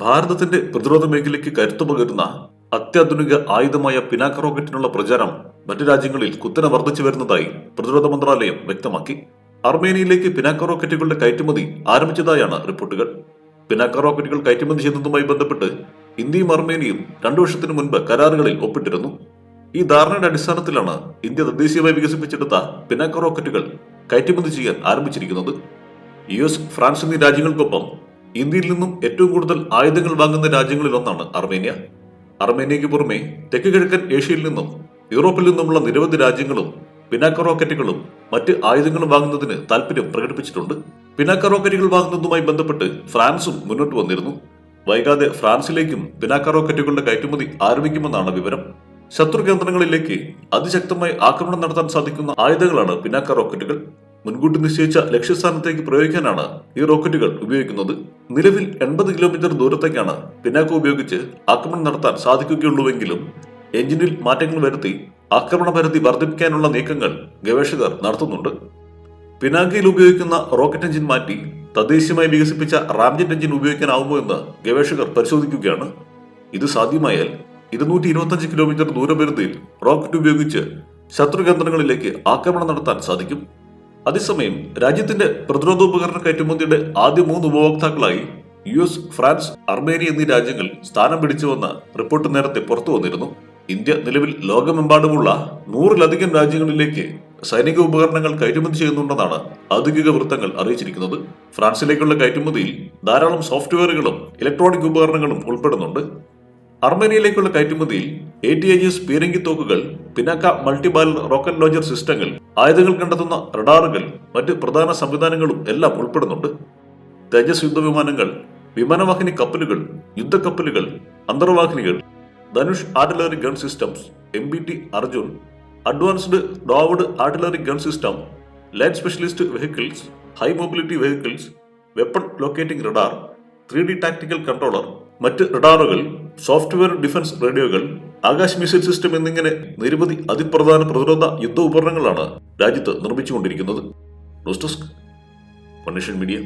ഭാരതത്തിന്റെ പ്രതിരോധ മേഖലയ്ക്ക് കരുത്തു പകരുന്ന അത്യാധുനിക ആയുധമായ പിനാക്ക റോക്കറ്റിനുള്ള പ്രചാരം മറ്റു രാജ്യങ്ങളിൽ കുത്തനെ വർദ്ധിച്ചു വരുന്നതായി പ്രതിരോധ മന്ത്രാലയം വ്യക്തമാക്കി. അർമേനിയയിലേക്ക് പിനാക്ക റോക്കറ്റുകളുടെ കയറ്റുമതി ആരംഭിച്ചതായാണ് റിപ്പോർട്ടുകൾ. പിനാക്ക റോക്കറ്റുകൾ കയറ്റുമതി ചെയ്യുന്നതുമായി ബന്ധപ്പെട്ട് ഇന്ത്യയും അർമേനിയയും രണ്ടു വർഷത്തിനു മുൻപ് കരാറുകളിൽ ഒപ്പിട്ടിരുന്നു. ഈ ധാരണയുടെ അടിസ്ഥാനത്തിലാണ് ഇന്ത്യ തദ്ദേശീയമായി വികസിപ്പിച്ചെടുത്ത പിനാക്ക റോക്കറ്റുകൾ കയറ്റുമതി ചെയ്യാൻ ആരംഭിച്ചിരിക്കുന്നത്. യു എസ് ഫ്രാൻസ് എന്നീ രാജ്യങ്ങൾക്കൊപ്പം ഇന്ത്യയിൽ നിന്നും ഏറ്റവും കൂടുതൽ ആയുധങ്ങൾ വാങ്ങുന്ന രാജ്യങ്ങളിൽ ഒന്നാണ് അർമേനിയ. അർമേനിയയ്ക്ക് പുറമെ തെക്ക് കിഴക്കൻ ഏഷ്യയിൽ നിന്നും യൂറോപ്പിൽ നിന്നുമുള്ള നിരവധി രാജ്യങ്ങളും പിനാക്ക റോക്കറ്റുകളും മറ്റ് ആയുധങ്ങളും വാങ്ങുന്നതിന് താല്പര്യം പ്രകടിപ്പിച്ചിട്ടുണ്ട്. പിനാക്ക റോക്കറ്റുകൾ വാങ്ങുന്നതുമായി ബന്ധപ്പെട്ട് ഫ്രാൻസും മുന്നോട്ട് വന്നിരുന്നു. വൈകാതെ ഫ്രാൻസിലേക്കും പിനാക്ക റോക്കറ്റുകളുടെ കയറ്റുമതി ആരംഭിക്കുമെന്നാണ് വിവരം. ശത്രു കേന്ദ്രങ്ങളിലേക്ക് അതിശക്തമായി ആക്രമണം നടത്താൻ സാധിക്കുന്ന ആയുധങ്ങളാണ് പിനാക്ക റോക്കറ്റുകൾ. മുൻകൂട്ടി നിശ്ചയിച്ച ലക്ഷ്യസ്ഥാനത്തേക്ക് പ്രയോഗിക്കാനാണ് ഈ റോക്കറ്റുകൾ ഉപയോഗിക്കുന്നത്. നിലവിൽ എൺപത് കിലോമീറ്റർ ദൂരത്തേക്കാണ് പിന്നാക്കം ഉപയോഗിച്ച് ആക്രമണം നടത്താൻ സാധിക്കുകയുള്ളൂവെങ്കിലും എഞ്ചിനിൽ മാറ്റങ്ങൾ വരുത്തി ആക്രമണ പരിധി വർദ്ധിപ്പിക്കാനുള്ള നീക്കങ്ങൾ ഗവേഷകർ നടത്തുന്നുണ്ട്. പിനാക്കയിൽ ഉപയോഗിക്കുന്ന റോക്കറ്റ് എഞ്ചിൻ മാറ്റി തദ്ദേശീയമായി വികസിപ്പിച്ച റാംജെറ്റ് എഞ്ചിൻ ഉപയോഗിക്കാനാവുമോ എന്ന് ഗവേഷകർ പരിശോധിക്കുകയാണ്. ഇത് സാധ്യമായാൽ ഇരുന്നൂറ്റി ഇരുപത്തഞ്ച് കിലോമീറ്റർ ദൂരപരിധിയിൽ റോക്കറ്റ് ഉപയോഗിച്ച് ശത്രു കേന്ദ്രങ്ങളിലേക്ക് ആക്രമണം നടത്താൻ സാധിക്കും. അതേസമയം രാജ്യത്തിന്റെ പ്രതിരോധോപകരണ കയറ്റുമതിയുടെ ആദ്യ മൂന്ന് ഉപഭോക്താക്കളായി യു എസ് ഫ്രാൻസ് അർമേനിയ എന്നീ രാജ്യങ്ങൾ സ്ഥാനം പിടിച്ചുവെന്ന റിപ്പോർട്ട് നേരത്തെ പുറത്തു വന്നിരുന്നു. ഇന്ത്യ നിലവിൽ ലോകമെമ്പാടുമുള്ള നൂറിലധികം രാജ്യങ്ങളിലേക്ക് സൈനിക ഉപകരണങ്ങൾ കയറ്റുമതി ചെയ്യുന്നുണ്ടെന്നാണ് ഔദ്യോഗിക വൃത്തങ്ങൾ അറിയിച്ചിരിക്കുന്നത്. ഫ്രാൻസിലേക്കുള്ള കയറ്റുമതിയിൽ ധാരാളം സോഫ്റ്റ്വെയറുകളും ഇലക്ട്രോണിക് ഉപകരണങ്ങളും ഉൾപ്പെടുന്നുണ്ട്. അർമേനിയയിലേക്കുള്ള കയറ്റുമതിയിൽ എ ടി ഐ എസ് പീരങ്കി തോക്കുകൾ പിനാക്ക മൾട്ടിബാലർ റോക്കറ്റ് ലോഞ്ചർ സിസ്റ്റങ്ങൾ ആയുധങ്ങൾ കണ്ടെത്തുന്ന റഡാറുകൾ മറ്റ് പ്രധാന സംവിധാനങ്ങളും എല്ലാം ഉൾപ്പെടുന്നുണ്ട്. തേജസ് യുദ്ധവിമാനങ്ങൾ വിമാനവാഹിനി കപ്പലുകൾ യുദ്ധക്കപ്പലുകൾ അന്തർവാഹിനികൾ Dhanush artillery gun systems M B T Arjun advanced towed artillery gun system light specialist vehicles high mobility vehicles weapon locating radar three D tactical controller മറ്റ് റഡാറുകൾ software defence radios Akash missile system എന്നിങ്ങനെ നിരവധി അതിപ്രധാന പ്രതിരോധ യുദ്ധ ഉപകരണങ്ങളാണ് രാജ്യത്ത് നിർമ്മിച്ചുകൊണ്ടിരിക്കുന്നത്. News desk media.